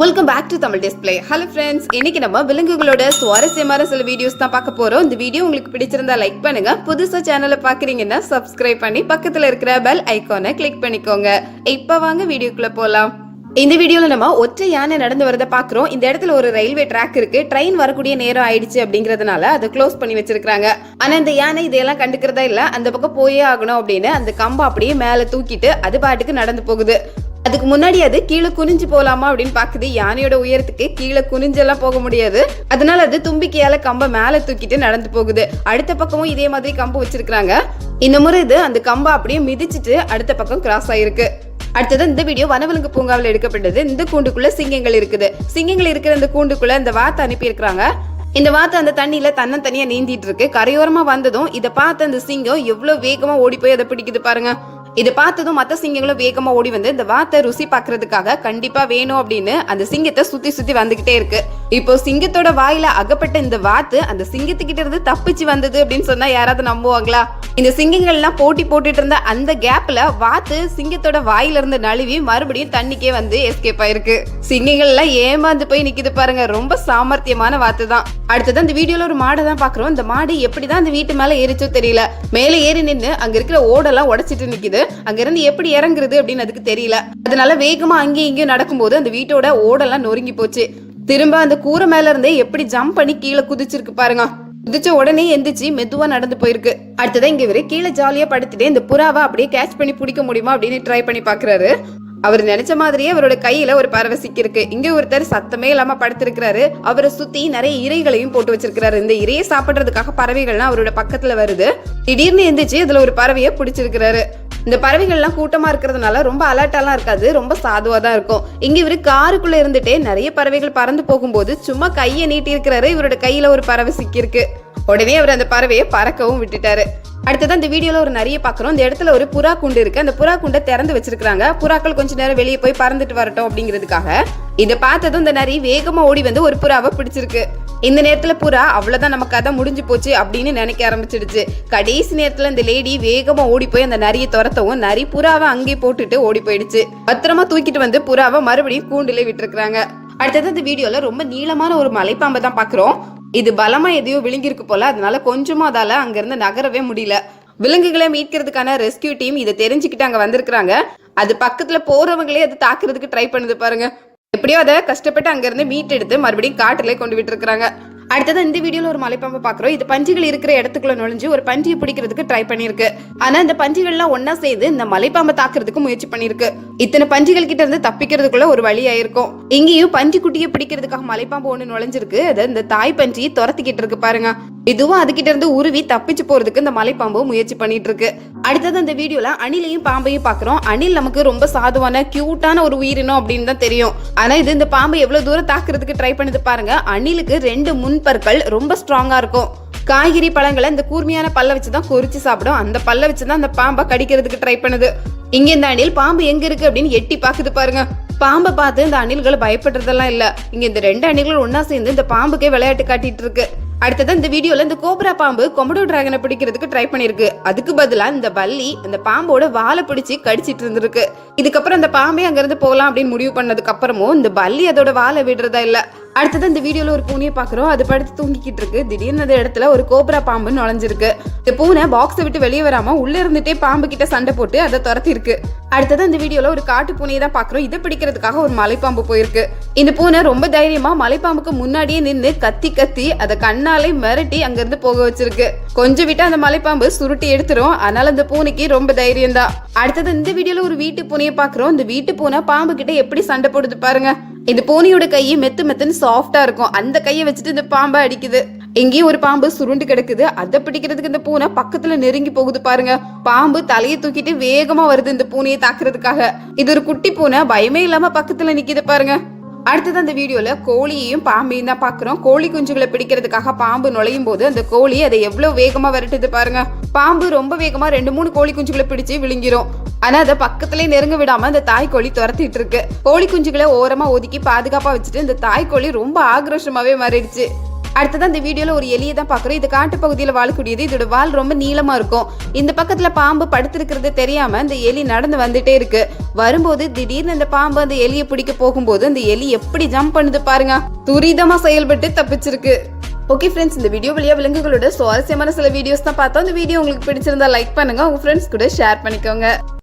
Welcome back to Tamil display hello friends இன்னைக்கு நம்ம விலங்குகளோட சுவாரஸ்யமான சில வீடியோஸ் தான் பார்க்க போறோம். இந்த வீடியோ உங்களுக்கு பிடிச்சிருந்தா லைக் பண்ணுங்க. புதுசா சேனலை பாக்குறீங்கன்னா சப்ஸ்கிரைப் பண்ணி பக்கத்துல இருக்கிற பெல் ஐகானை கிளிக் பண்ணிக்கோங்க. இப்ப வாங்க வீடியோக்குள்ள போலாம். இந்த வீடியோல நம்ம ஒற்றை யானை நடந்து வரதை பாக்குறோம் இந்த இடத்துல ஒரு ரயில்வே ட்ராக் இருக்கு. ட்ரெயின் வரக்கூடிய நேரம் ஆயிடுச்சு அப்படிங்கறதுனால அதை க்ளோஸ் பண்ணி வச்சிருக்காங்க ஆனா இந்த யானை இதையெல்லாம் கண்டுக்கிறதா இல்ல. அந்த பக்கம் போயே ஆகணும் அப்படின்னு அந்த கம்பை அப்படியே மேல தூக்கிட்டு அது பாட்டுக்கு நடந்து போகுது. அதுக்கு முன்னாடி அது கீழே குனிஞ்சு போலாமா அப்படின்னு பாக்குது. யானையோட உயரத்துக்கு கீழே குனிஞ்செல்லாம் போக முடியாது. அதனால அது தும்பிக்கையால கம்ப மேல தூக்கிட்டு நடந்து போகுது. அடுத்த பக்கமும் இதே மாதிரி கம்பு வச்சிருக்காங்க இந்த முறை இது அந்த கம்பை அப்படியே மிதிச்சிட்டு அடுத்த பக்கம் கிராஸ் ஆயிருக்கு. அடுத்தது இந்த வீடியோ வனவிலங்கு பூங்காவில் எடுக்கப்பட்டது. இந்த கூண்டுக்குள்ள சிங்கங்கள் இருக்குது. சிங்கங்கள் இருக்கிற இந்த கூண்டுக்குள்ள இந்த வாத்தை அனுப்பியிருக்கிறாங்க. இந்த வாத்து அந்த தண்ணியில தன்னை தனியா நீந்திட்டு இருக்கு. கரையோரமா வந்ததும் இதை பார்த்து அந்த சிங்கம் எவ்வளவு வேகமா ஓடி போய் அதை பிடிக்குது பாருங்க. இதை பார்த்ததும் மற்ற சிங்கங்களும் வேகமா ஓடி வந்து இந்த வாத்தை ருசி பார்க்கறதுக்காக கண்டிப்பா வேணும் அப்படின்னு அந்த சிங்கத்தை சுத்தி சுத்தி வந்துகிட்டே இருக்கு. இப்போ சிங்கத்தோட வாயில அகப்பட்ட இந்த வாத்து அந்த சிங்கத்துக்கிட்ட இருந்து தப்பிச்சு வந்தது அப்படின்னு சொன்னா யாராவது நம்புவாங்களா? இந்த சிங்கங்கள்லாம் போட்டி போட்டுட்டு இருந்த அந்த கேப்ல வாத்து சிங்கத்தோட வாயில இருந்து நழுவி மறுபடியும் தண்ணிக்கே வந்து எஸ்கேப் ஆயிருக்கு. சிங்கங்கள்லாம் ஏமாந்து போய் நிக்குது பாருங்க. ரொம்ப சாமர்த்தியமான வாத்து தான். அடுத்தது அந்த வீடியோல ஒரு மாடை தான் பாக்குறோம். இந்த மாடு எப்படிதான் அந்த வீட்டு மேல ஏறிச்சோ தெரியல. மேல ஏறி நின்று அங்க இருக்கிற ஓடெல்லாம் உடைச்சிட்டு நிக்குது. அங்க இருந்து எப்படி இறங்குறது அப்படின்னு அதுக்கு தெரியல. அதனால வேகமா அங்கேயும் இங்கேயும் நடக்கும்போது அந்த வீட்டோட ஓடெல்லாம் நொறுங்கி போச்சு. திரும்ப அந்த கூரை மேல இருந்தே எப்படி ஜம்ப் பண்ணி கீழே குதிச்சிருக்கு பாருங்க. குதிச்ச உடனே எந்திரிச்சு மெதுவா நடந்து போயிருக்கு. அடுத்ததான் இங்க இவரு கீழே ஜாலியா படுத்துட்டு இந்த புறாவை அப்படியே கேட்ச் பண்ணி பிடிக்க முடியுமா அப்படின்னு ட்ரை பண்ணி பாக்குறாரு. அவர் நினைச்ச மாதிரியே அவரோட கையில ஒரு பறவை சிக்கிருக்கு இங்க ஒருத்தர் சத்தமே இல்லாம படுத்திருக்கிறாரு. அவரை சுத்தி நிறைய இறைகளையும் போட்டு வச்சிருக்கிறாரு. இந்த இறையை சாப்பிடுறதுக்காக பறவைகள்லாம் அவரோட பக்கத்துல வருது. திடீர்னு எந்திரிச்சு இதுல ஒரு பறவையை பிடிச்சிருக்கிறாரு. இந்த பறவைகள்லாம் கூட்டமா இருக்கிறதுனால ரொம்ப அலர்ட்டாலாம் இருக்காது ரொம்ப சாதுவாக தான் இருக்கும். இங்கே இவரு காருக்குள்ள இருந்துட்டே நிறைய பறவைகள் பறந்து போகும்போது சும்மா கையை நீட்டி இருக்கிறாரு இவரோட கையில ஒரு பறவை சிக்கியிருக்கு. உடனே அவர் அந்த பறவையை பறக்கவும் விட்டுட்டாரு. அடுத்தது அந்த வீடியோல ஒரு நிறைய பாக்குறோம். இந்த இடத்துல ஒரு புறா குண்டு இருக்கு. அந்த புறா குண்டை திறந்து வச்சிருக்காங்க புறாக்கள் கொஞ்ச நேரம் வெளியே போய் பறந்துட்டு வரட்டும் அப்படிங்கிறதுக்காக. இதை பார்த்ததும் இந்த நரி வேகமா ஓடி வந்து ஒரு புறாவை பிடிச்சிருக்கு. இந்த நேரத்தில் புறா அவ்வளோதான் நம்ம கதை முடிஞ்சு போச்சு அப்படின்னு நினைக்க ஆரம்பிச்சிடுச்சு. கடைசி நேரத்தில் இந்த லேடி வேகமாக ஓடி போய் அந்த நரியை துரத்தவும் நரி புறாவை அங்கேயே போட்டுட்டு ஓடி போயிடுச்சு பத்திரமா தூக்கிட்டு வந்து புறாவை மறுபடியும் கூண்டுல விட்டுருக்காங்க அடுத்தது இந்த வீடியோல ரொம்ப நீளமான ஒரு மலைப்பாம்பை தான் பாக்குறோம். இது பலமா எதையோ விழுங்கிருக்கு போல அதனால கொஞ்சமா அதால அங்கிருந்து நகரவே முடியல. விலங்குகளை மீட்கிறதுக்கான ரெஸ்கியூ டீம் இதை தெரிஞ்சுக்கிட்டு அங்க வந்திருக்காங்க அது பக்கத்துல போறவங்களே அது தாக்குறதுக்கு ட்ரை பண்ணுது பாருங்க. எப்படியோ அதை கஷ்டப்பட்டு அங்க இருந்து மீட் எடுத்து மறுபடியும் காட்டுல கொண்டு விட்டுருக்குறாங்க. அடுத்தது இந்த வீடியோல ஒரு மலைப்பாம்பை பாக்குறோம். இது பஞ்சுகள் இருக்கிற இடத்துக்குள்ள நுழைஞ்சு ஒரு பஞ்சியை பிடிக்கிறதுக்கு ட்ரை பண்ணிருக்கு ஆனா இந்த பஞ்சுகள்லாம் ஒன்னா சேர்ந்து இந்த மலைப்பாம்பை தாக்குறதுக்கு முயற்சி பண்ணிருக்கு இத்தனை பஞ்சுகள் கிட்ட இருந்து தப்பிக்கிறதுக்குள்ள ஒரு வழி ஆயிருக்கும் இங்கேயும் பஞ்சு குட்டியை பிடிக்கிறதுக்காக மலைப்பாம்பு ஒண்ணு நுழைஞ்சிருக்கு. அதை இந்த தாய் பஞ்சி துரத்திக்கிட்டு இருக்கு பாருங்க. இதுவும் அதுகிட்ட இருந்து உருவி தப்பிச்சு போறதுக்கு இந்த மலைப்பாம்பு முயற்சி பண்ணிட்டு இருக்கு. அடுத்தது அந்த வீடியோல அணிலையும் பாம்பையும் பாக்குறோம். அணில் நமக்கு ரொம்ப சாதுவான கியூட்டான ஒரு உயிரினம் அப்படின்னு தான் தெரியும். ஆனா இது இந்த பாம்பை எவ்வளவு தூரம் தாக்குறதுக்கு ட்ரை பண்ணுது பாருங்க. அணிலுக்கு ரெண்டு பற்கள் ரொம்ப ஸ்ட்ராங்காக இருக்கும். காய்கறி பழங்களை இந்த கூர்மையான பல்ல வச்சு தான் கொறிச்சு சாப்பிடும். அந்த பல்ல வச்சு தான் அந்த பாம்பை கடிக்கிறதுக்கு ட்ரை பண்ணுது. இங்கே இந்த அணில் பாம்பு எங்க இருக்கு அப்படின்னு எட்டி பாக்குது பாருங்க. பாம்பை பார்த்து இந்த அணில்கள் பயப்படுறதெல்லாம் இல்ல. இங்க இந்த ரெண்டு அணில்கள் ஒன்னா சேர்ந்து இந்த பாம்புக்கே விளையாட்டு காட்டிட்டு இருக்கு. அடுத்தது இந்த வீடியோல இந்த கோப்ரா பாம்பு கொமடோ டிராகனை பிடிக்கிறதுக்கு ட்ரை பண்ணிருக்கு அதுக்கு பதிலா இந்த பல்லி அந்த பாம்போட வாழை பிடிச்சி கடிச்சிட்டு இருந்திருக்கு. இதுக்கப்புறம் அந்த பாம்பே அங்கிருந்து போகலாம் அப்படின்னு முடிவு பண்ணதுக்கு அப்புறமும் இந்த பல்லி அதோட வாழை விடுறதா இல்ல. அடுத்தது இந்த வீடியோல ஒரு பூனையை பாக்குறோம் அது படுத்து தூங்கிக்கிட்டு இருக்கு. திடீர்னு அந்த இடத்துல ஒரு கோப்ரா பாம்பு நுழைஞ்சிருக்கு. இந்த பூனை பாக்ஸை விட்டு வெளியே வராம உள்ள இருந்துட்டே பாம்பு கிட்ட சண்டை போட்டு அதை துரத்தி இருக்கு அடுத்தது இந்த வீடியோல ஒரு காட்டு பூனையை தான் பாக்குறோம் இதை பிடிக்கிறதுக்காக ஒரு மலைப்பாம்பு போயிருக்கு. இந்த பூனை ரொம்ப தைரியமா மலைப்பாம்புக்கு முன்னாடியே நின்று கத்தி கத்தி அதை கண்ணாலே மிரட்டி அங்கிருந்து போக வச்சிருக்கு. கொஞ்சம் விட்டு அந்த மலைப்பாம்பு சுருட்டி எடுத்துரும். அதனால அந்த பூனைக்கு ரொம்ப தைரியம் தான் அடுத்தது இந்த வீடியோல ஒரு வீட்டு பூனையை பாக்குறோம் இந்த வீட்டு பூனை பாம்பு கிட்ட எப்படி சண்டை போடுது பாருங்க. இந்த பூனையோட கையை மெத்து மெத்துன்னு சாஃப்டா இருக்கும். அந்த கையை வச்சுட்டு இந்த பாம்பை அடிக்குது. எங்கேயும் ஒரு பாம்பு சுருண்டு கிடக்குது. அதை பிடிக்கிறதுக்கு இந்த பூனை பக்கத்துல நெருங்கி போகுது பாருங்க. பாம்பு தலையை தூக்கிட்டு வேகமா வருது இந்த பூனையை தாக்குறதுக்காக. இது ஒரு குட்டி பூனை பயமே இல்லாம பக்கத்துல நிக்குது பாருங்க. அடுத்தது அந்த வீடியோல கோழியையும் பாம்பையும் தான் பாக்குறோம். கோழி குஞ்சுகளை பிடிக்கிறதுக்காக பாம்பு நுழையும் போது அந்த கோழி அதை எவ்வளவு வேகமா விரட்டுது பாருங்க. பாம்பு ரொம்ப வேகமா ரெண்டு மூணு கோழி குஞ்சுகளை பிடிச்சு விழுங்கிரும். ஆனா அதை பக்கத்துலயே நெருங்க விடாம அந்த தாய் கோழி துரத்திட்டு இருக்கு. கோழி குஞ்சுகளை ஓரமா ஒதுக்கி பாதுகாப்பா வச்சுட்டு இந்த தாய் ரொம்ப ஆக்ரோஷமாவே மாறிடுச்சு. அடுத்ததான் இந்த வீடியோல ஒரு எலியை தான் பாக்குறோம் இது காட்டு பகுதியில் வாழக்கூடியது. இதோட வால் ரொம்ப நீளமா இருக்கும். இந்த பக்கத்துல பாம்பு படுத்திருக்கிறது தெரியாம இந்த எலி நடந்து வந்துட்டே இருக்கு. வரும்போது திடீர்னு இந்த பாம்பு அந்த எலியை பிடிக்க போகும்போது அந்த எலி எப்படி ஜம்ப் பண்ணுது பாருங்க. துரிதமா செயல்பட்டு தப்பிச்சிருக்கு. ஓகே ஃப்ரெண்ட்ஸ் இந்த வீடியோ வழியாக விலங்குகளோட சுவாரஸ்யமான சில வீடியோஸ் தான் பார்த்தோம். இந்த வீடியோ உங்களுக்கு பிடிச்சிருந்தா லைக் பண்ணுங்க. உங்க ஃப்ரெண்ட்ஸ் கூட ஷேர் பண்ணிக்கோங்க.